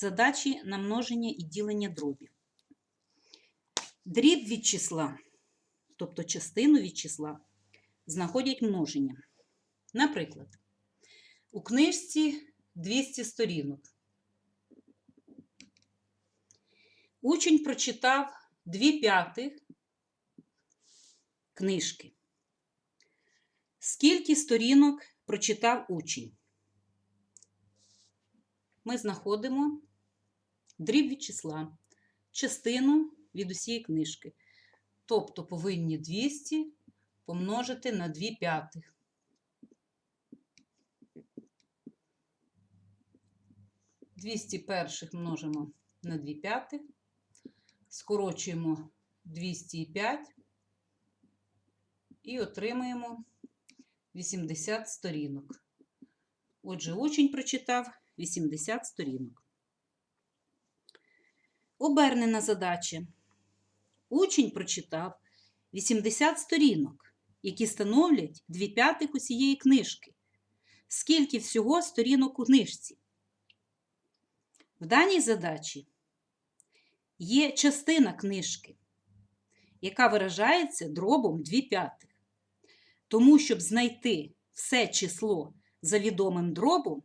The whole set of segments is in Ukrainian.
задачі на множення і ділення дробів. Дріб від числа, тобто частину від числа, знаходять множення. Наприклад, у книжці 200 сторінок. Учень прочитав 2 п'ятих книжки. Скільки сторінок прочитав учень? Ми знаходимо дріб від числа, частину від усієї книжки. Тобто повинні 200 помножити на 2 п'ятих. Двісті перших множимо на 2 п'ятих, скорочуємо 205 і отримаємо 80 сторінок. Отже, учень прочитав 80 сторінок. Обернена задача. Учень прочитав 80 сторінок, які становлять 2 п'ятих усієї книжки. Скільки всього сторінок у книжці? В даній задачі є частина книжки, яка виражається дробом 2 п'ятих. Тому, щоб знайти все число за відомим дробом,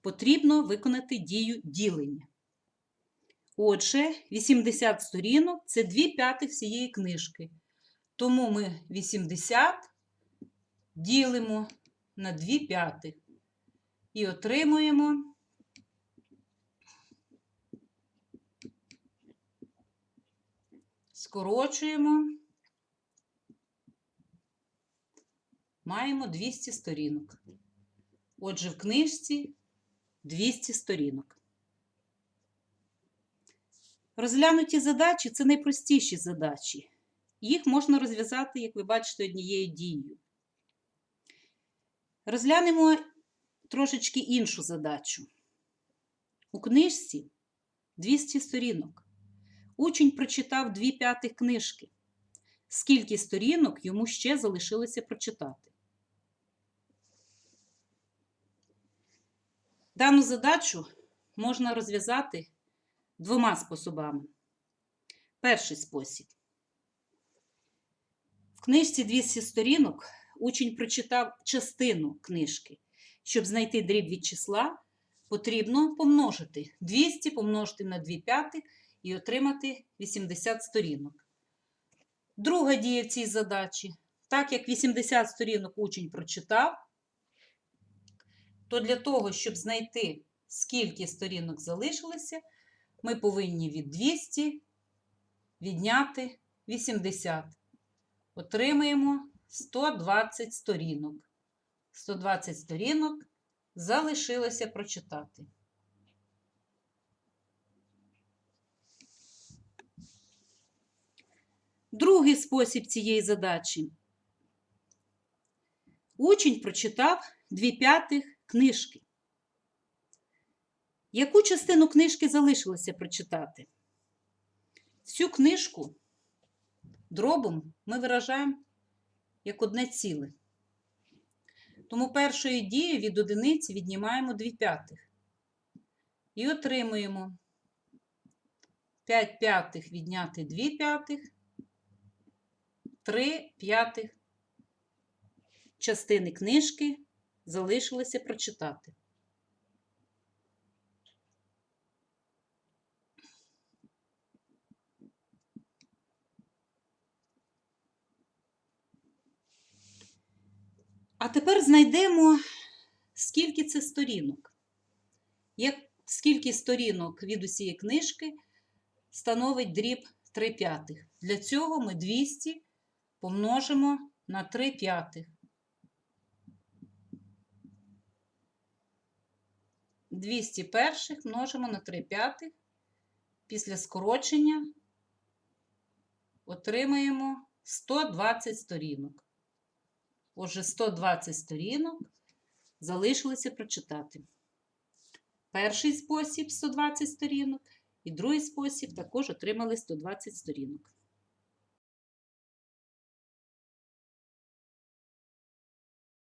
потрібно виконати дію ділення. Отже, 80 сторінок це 2 п'ятих всієї книжки. Тому ми 80 ділимо на 2 п'ятих і отримуємо скорочуємо, маємо 200 сторінок. Отже, в книжці 200 сторінок. Розглянуті задачі це найпростіші задачі. Їх можна розв'язати, як ви бачите, однією дією. Розглянемо трошечки іншу задачу. У книжці 200 сторінок. Учень прочитав 2 п'ятих книжки. Скільки сторінок йому ще залишилося прочитати? Дану задачу можна розв'язати двома способами. Перший спосіб. В книжці 200 сторінок учень прочитав частину книжки. Щоб знайти дріб від числа, потрібно помножити 200 помножити на 2 п'ятих і отримати 80 сторінок. Друга дія в цій задачі. Так як 80 сторінок учень прочитав, то для того, щоб знайти, скільки сторінок залишилося, ми повинні від 200 відняти 80. Отримаємо 120 сторінок. 120 сторінок залишилося прочитати. Другий спосіб цієї задачі. Учень прочитав 2 п'ятих книжки. Яку частину книжки залишилося прочитати? Цю книжку дробом ми виражаємо як одне ціле. Тому першою дією від одиниці віднімаємо 2 п'ятих. І отримуємо 5 п'ятих відняти 2 п'ятих, 3 п'ятих частини книжки залишилося прочитати. А тепер знайдемо, скільки це сторінок. Як скільки сторінок від усієї книжки становить дріб 3 п'ятих. Для цього ми 200 помножимо на 3 п'ятих. 200 перших множимо на 3 п'ятих. Після скорочення отримаємо 120 сторінок. Отже, 120 сторінок залишилося прочитати. Перший спосіб 120 сторінок, і другий спосіб також отримали 120 сторінок.